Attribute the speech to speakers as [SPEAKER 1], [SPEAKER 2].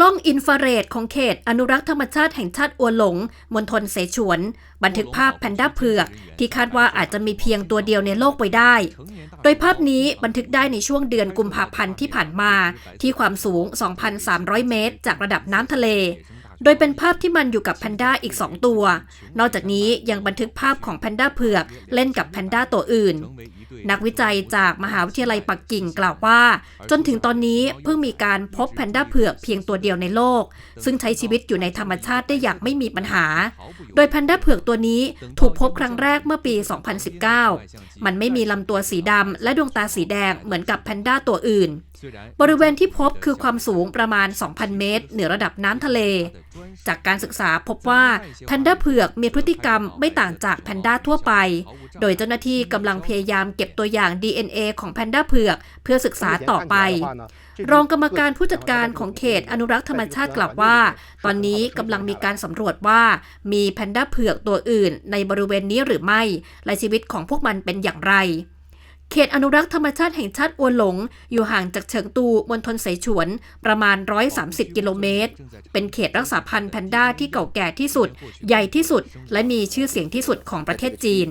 [SPEAKER 1] กล้องอินฟราเรดของเขตอนุรักษ์ธรรมชาติแห่งชาติอัวหลง มณฑลเสฉวน บันทึกภาพแพนด้าเผือก ที่คาดว่าอาจจะมีเพียงตัวเดียวในโลกไปได้ โดยภาพนี้บันทึกได้ในช่วงเดือนกุมภาพันธ์ที่ผ่านมา ที่ความสูง 2,300 เมตร จากระดับน้ำทะเล โดยเป็นภาพที่มันอยู่กับแพนด้าอีก 2 ตัว นอกจากนี้ยังบันทึกภาพของแพนด้าเผือกเล่นกับแพนด้าตัวอื่น นักวิจัยจากมหาวิทยาลัยปักกิ่งกล่าวว่า จนถึงตอนนี้เพิ่งมีการพบแพนด้าเผือกเพียงตัวเดียวในโลก ซึ่งใช้ชีวิตอยู่ในธรรมชาติได้อย่างไม่มีปัญหา โดยแพนด้าเผือกตัวนี้ถูกพบครั้งแรกเมื่อปี 2019 มันไม่มีลำตัวสีดำและดวงตาสีแดงเหมือนกับแพนด้าตัวอื่น บริเวณที่พบคือความสูงประมาณ 2,000 เมตร เหนือระดับน้ำทะเล จากการศึกษาพบว่าแพนด้าเผือกมีพฤติกรรมไม่ต่างจากแพนด้าทั่วไป โดยเจ้าหน้าที่กำลังพยายามเก็บตัวอย่าง DNA ของแพนด้าเผือกเพื่อศึกษาต่อไป รองกรรมการผู้จัดการของเขตอนุรักษ์ธรรมชาติกล่าวว่า ตอนนี้กำลังมีการสำรวจว่ามีแพนด้าเผือกตัวอื่นในบริเวณนี้หรือไม่ และชีวิตของพวกมันเป็นอย่างไร เขตอนุรักษ์ธรรมชาติแห่งชาติอวนหลง อยู่ห่างจากเฉิงตูมณฑลเสฉวน ประมาณ 130 กิโลเมตร เป็นเขตรักษาพันธุ์แพนด้าที่เก่าแก่ที่สุด ใหญ่ที่สุด และมีชื่อเสียงที่สุดของประเทศจีน